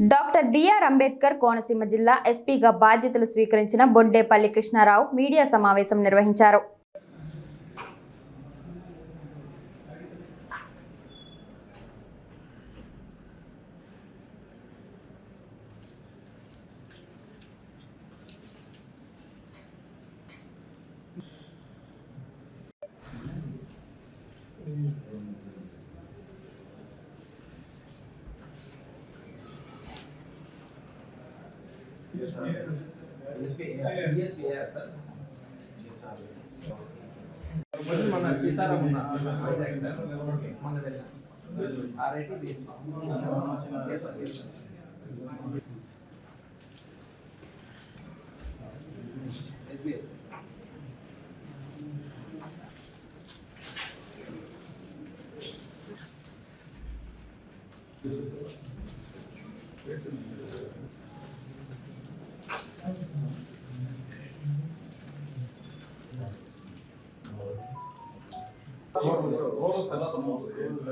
Doctor BR Ambedkar Konaseema జిల్లా ఎస్పీగా బాధ్యతలు స్వీకరించిన బొడ్డేపల్లి కృష్ణారావు మీడియా సమావేశం నిర్వహించారు. మన Yes, sir. Yes. ESPN. Yes. ESPN, yes, sir. Yes, sir. మన సీతారాం మన వెళ్ళాం ఆ rate SBS Thank you. Road service